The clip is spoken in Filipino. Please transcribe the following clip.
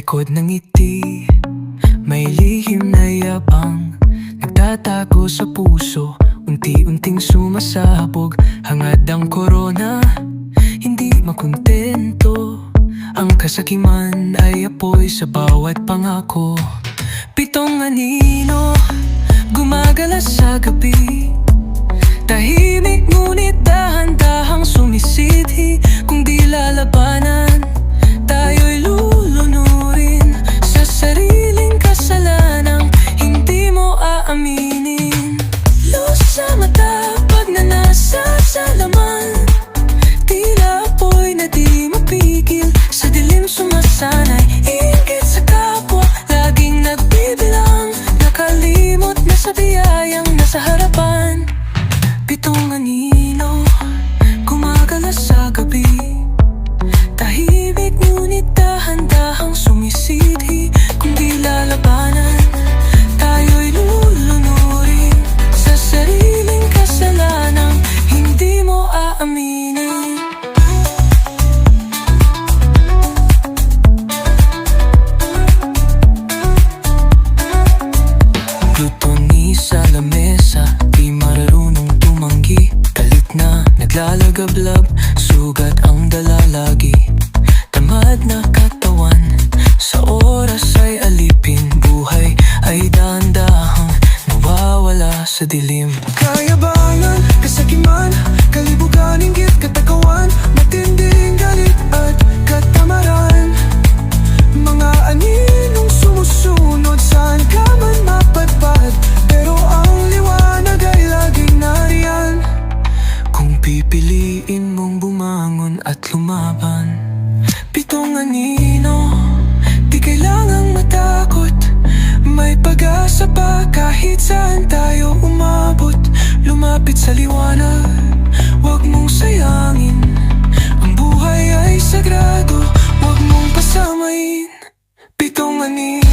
Likod ng ngiti May lihim na yabang. Nagtatago sa puso Unti-unting sumasabog. Hangad ang korona Hindi makontento. Ang kasakiman ay apoy sa bawat pangako. Pitong anino Gumagala sa gabi. Tahimik I sa lamesa Di marunong tumanggi. Galit na naglalagablab Sugat ang dala lagi. Tamad na katawan Sa oras ay alipin. Buhay ay dahan-dahang Nawawala sa dilim. Kayabangan, kasakiman, kalibugan, inggit, katakawan Matinding Piliin mong bumangon at lumaban. Pitong anino, di kailangang matakot. May pag-asa pa kahit saan tayo umabot. Lumapit sa liwanag, wag mong sayangin. Ang buhay ay sagrado, wag mong pasamain. Pitong anino.